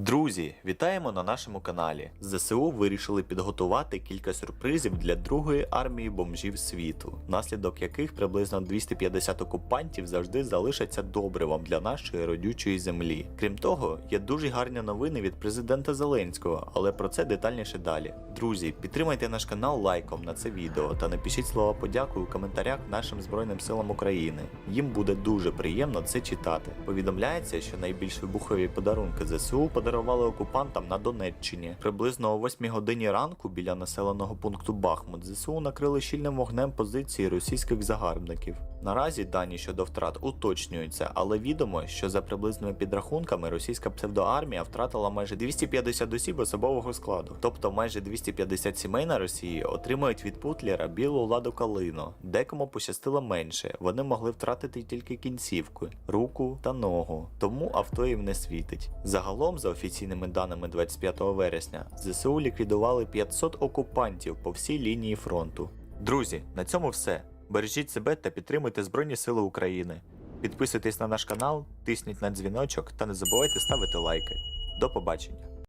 Друзі, вітаємо на нашому каналі. ЗСУ вирішили підготувати кілька сюрпризів для другої армії бомжів світу, внаслідок яких приблизно 250 окупантів завжди залишаться добривом для нашої родючої землі. Крім того, є дуже гарні новини від президента Зеленського, але про це детальніше далі. Друзі, підтримайте наш канал лайком на це відео та напишіть слова подяки у коментарях нашим Збройним силам України. Їм буде дуже приємно це читати. Повідомляється, що найбільш вибухові подарунки ЗСУ подарували окупантам на Донеччині. Приблизно о 8 годині ранку біля населеного пункту Бахмут ЗСУ накрили щільним вогнем позиції російських загарбників. Наразі дані щодо втрат уточнюються, але відомо, що за приблизними підрахунками російська псевдоармія втратила майже 250 осіб особового складу, тобто майже 250 сімей на Росії отримують від Путлера білу ладу калину. Декому пощастило менше, вони могли втратити тільки кінцівку, руку та ногу, тому авто їм не світить. Загалом, за офіційними даними 25 вересня, ЗСУ ліквідували 500 окупантів по всій лінії фронту. Друзі, на цьому все. Бережіть себе та підтримуйте Збройні Сили України. Підписуйтесь на наш канал, тисніть на дзвіночок та не забувайте ставити лайки. До побачення!